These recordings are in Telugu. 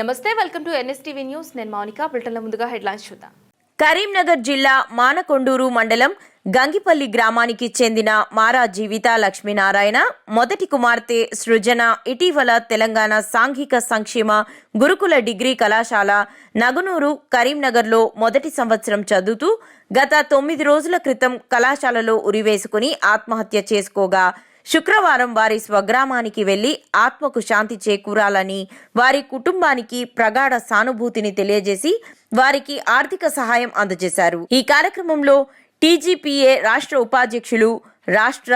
నమస్తే వెల్కమ్ టు ఎన్ఎస్టీవీ న్యూస్ నేను మౌనిక బులెటిన్ల ముందుగా హెడ్లైన్స్ చూద్దాం. కరీంనగర్ జిల్లా మానకొండూరు మండలం గంగిపల్లి గ్రామానికి చెందిన మారా జీవిత లక్ష్మీనారాయణ మొదటి కుమార్తె సృజన ఇటీవల తెలంగాణ సాంఘిక సంక్షేమ గురుకుల డిగ్రీ కళాశాల నగునూరు కరీంనగర్లో మొదటి సంవత్సరం చదువుతూ గత తొమ్మిది రోజుల క్రితం కళాశాలలో ఉరివేసుకుని ఆత్మహత్య చేసుకోగా శుక్రవారం వారి స్వగ్రామానికి వెళ్ళి ఆత్మకు శాంతి చేకూరాలని వారి కుటుంబానికి ప్రగాఢ సానుభూతిని తెలియజేసి వారికి ఆర్థిక సహాయం అందజేశారు. ఈ కార్యక్రమంలో టీజీపీఏ రాష్ట్ర ఉపాధ్యక్షులు రాష్ట్ర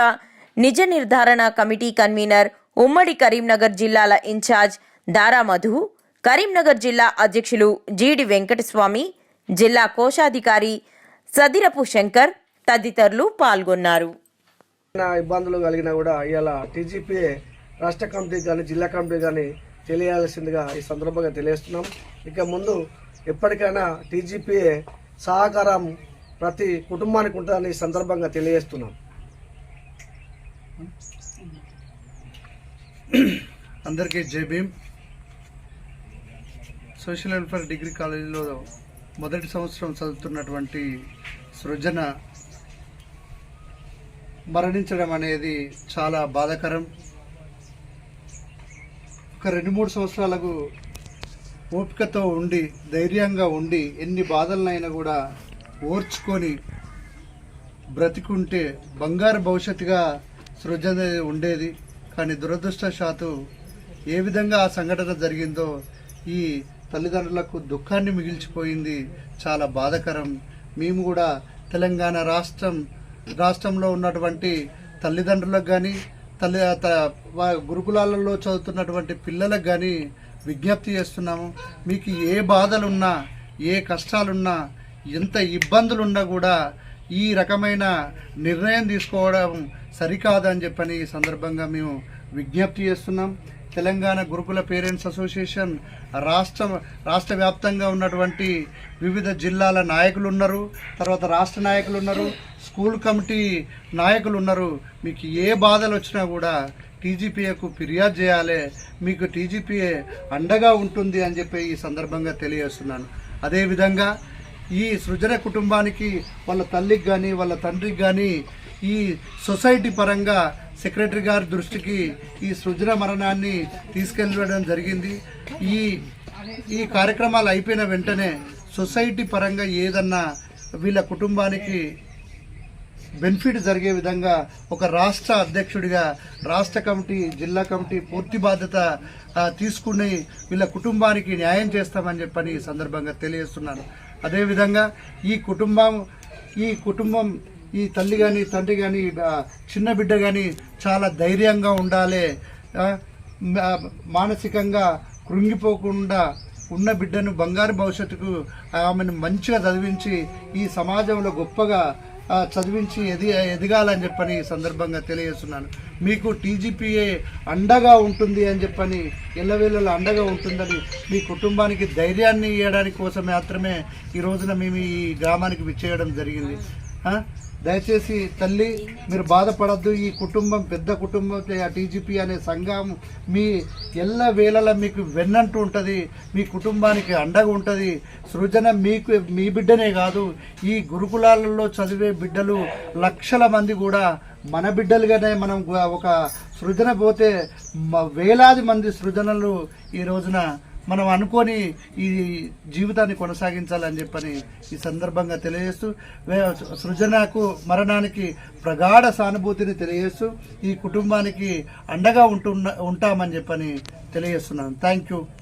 నిజ నిర్ధారణ కమిటీ కన్వీనర్ ఉమ్మడి కరీంనగర్ జిల్లాల ఇన్ఛార్జ్ దారా మధు కరీంనగర్ జిల్లా అధ్యక్షులు జీడి వెంకటస్వామి జిల్లా కోశాధికారి సదిరపు శంకర్ తదితరులు పాల్గొన్నారు. ఇబ్బందులు కలిగినా కూడా ఇలా టీజీపీఏ రాష్ట్ర కమిటీ కానీ జిల్లా కమిటీ కానీ తెలియాల్సిందిగా ఈ సందర్భంగా తెలియజేస్తున్నాం. ఇక ముందు ఎప్పటికైనా టీజీపీఏ సహకారం ప్రతి కుటుంబానికి ఉంటుందని ఈ సందర్భంగా తెలియజేస్తున్నాం. అందరికీ జై భీమ్. సోషల్ వెల్ఫేర్ డిగ్రీ కాలేజీలో మొదటి సంవత్సరం చదువుతున్నటువంటి సృజన మరణించడం అనేది చాలా బాధాకరం. ఒక రెండు మూడు సంవత్సరాలకు ఓపికతో ఉండి ధైర్యంగా ఉండి ఎన్ని బాధలనైనా కూడా ఓర్చుకొని బ్రతికుంటే బంగారు భవిష్యత్తుగా సృజన ఉండేది. కానీ దురదృష్టశాత్తు ఏ విధంగా ఆ సంఘటన జరిగిందో ఈ తల్లిదండ్రులకు దుఃఖాన్ని మిగిల్చిపోయింది. చాలా బాధాకరం. మేము కూడా తెలంగాణ రాష్ట్రం రాష్ట్రంలో ఉన్నటువంటి తల్లిదండ్రులకు కానీ తల్లి గురుకులాలలో చదువుతున్నటువంటి పిల్లలకు కానీ విజ్ఞప్తి చేస్తున్నాము. మీకు ఏ బాధలున్నా ఏ కష్టాలున్నా ఎంత ఇబ్బందులున్నా కూడా ఈ రకమైన నిర్ణయం తీసుకోవడం సరికాదని చెప్పని ఈ సందర్భంగా మేము విజ్ఞప్తి చేస్తున్నాం. తెలంగాణ గురుకుల పేరెంట్స్ అసోసియేషన్ రాష్ట్ర రాష్ట్ర వ్యాప్తంగా ఉన్నటువంటి వివిధ జిల్లాల నాయకులు ఉన్నారు. తర్వాత రాష్ట్ర నాయకులు ఉన్నారు. స్కూల్ కమిటీ నాయకులు ఉన్నారు. మీకు ఏ బాధలు వచ్చినా కూడా టీజీపీఏకు ఫిర్యాదు చేయాలి. మీకు టీజీపీఏ అండగా ఉంటుంది అని చెప్పి ఈ సందర్భంగా తెలియజేస్తున్నాను. అదేవిధంగా ఈ సృజన కుటుంబానికి వాళ్ళ తల్లికి కానీ వాళ్ళ తండ్రికి కానీ ఈ సొసైటీ పరంగా సెక్రటరీ గారి దృష్టికి ఈ సృజన మరణాన్ని తీసుకెళ్ళడం జరిగింది. ఈ ఈ కార్యక్రమాలు అయిపోయిన వెంటనే సొసైటీ పరంగా ఏదన్నా వీళ్ళ కుటుంబానికి బెనిఫిట్ జరిగే విధంగా ఒక రాష్ట్ర అధ్యక్షుడిగా రాష్ట్ర కమిటీ జిల్లా కమిటీ పూర్తి బాధ్యత తీసుకుని వీళ్ళ కుటుంబానికి న్యాయం చేస్తామని చెప్పని ఈ సందర్భంగా తెలియజేస్తున్నాను. అదేవిధంగా ఈ కుటుంబం ఈ కుటుంబం ఈ తల్లి కానీ తండ్రి కానీ చిన్న బిడ్డ కానీ చాలా ధైర్యంగా ఉండాలి. మానసికంగా కృంగిపోకుండా ఉన్న బిడ్డను బంగారు భవిష్యత్తుకు ఆమెను మంచిగా చదివించి ఈ సమాజంలో గొప్పగా చదివించి ఎది ఎదగాలని చెప్పని ఈ సందర్భంగా తెలియజేస్తున్నాను. మీకు టీజీపీఏ అండగా ఉంటుంది అని చెప్పని ఎల్లవేళలో అండగా ఉంటుందని మీ కుటుంబానికి ధైర్యాన్ని ఇవ్వడానికి కోసం మాత్రమే ఈ రోజున మేము ఈ గ్రామానికి విచ్చేయడం జరిగింది. దయచేసి తల్లి మీరు బాధపడద్దు. ఈ కుటుంబం పెద్ద కుటుంబం ఆ టీజీపీ అనే సంఘం మీ ఎల్ల వేళలా మీకు వెన్నంటూ ఉంటుంది. మీ కుటుంబానికి అండగా ఉంటుంది. సృజన మీకు మీ బిడ్డనే కాదు ఈ గురుకులాలలో చదివే బిడ్డలు లక్షల మంది కూడా మన బిడ్డలుగానే మనం ఒక సృజన పోతే వేలాది మంది సృజనలు ఈ రోజున మనం అనుకొని ఈ జీవితాన్ని కొనసాగించాలని చెప్పని ఈ సందర్భంగా తెలియజేస్తూ సృజనకు మరణానికి ప్రగాఢ సానుభూతిని తెలియజేస్తూ ఈ కుటుంబానికి అండగా ఉంటున్న ఉంటామని చెప్పని తెలియజేస్తున్నాను. Thank you